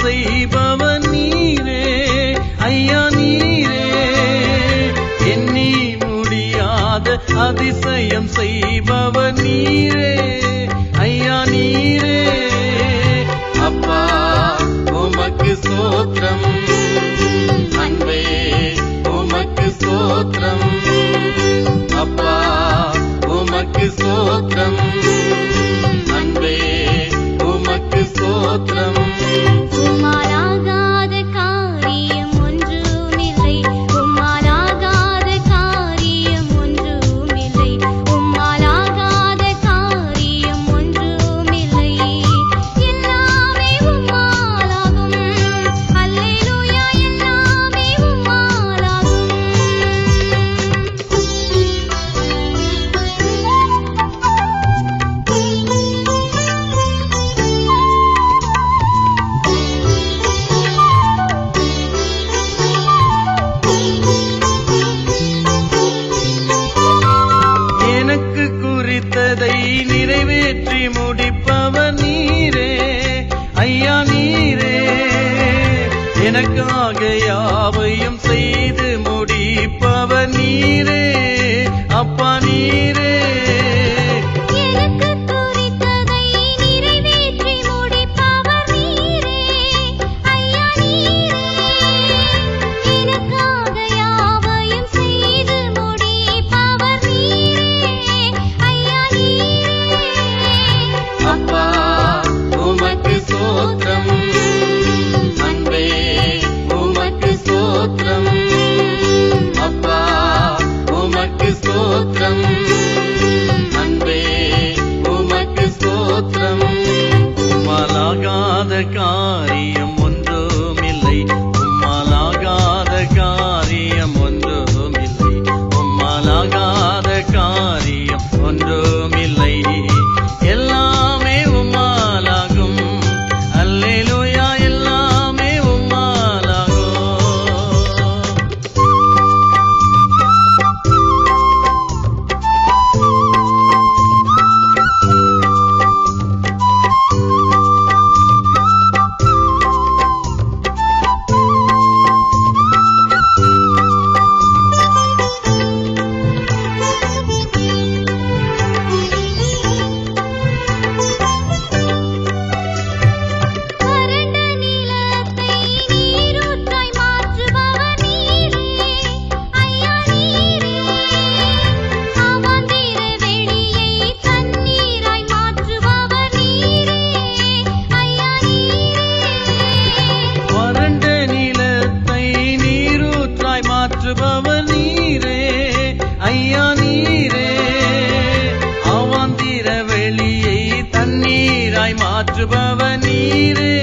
செய்பவன் நீரே. ஐயா நீரே. எண்ணி முடியாத அதிசயம் செய்பவன் நீரே. ஐயா நீரே. நினைத்ததை நிறைவேற்றி முடிப்பவன் நீரே. ஐயா நீரே. எனக்காக யாவையும் செய்து முடிப்பவன் நீரே. leaving.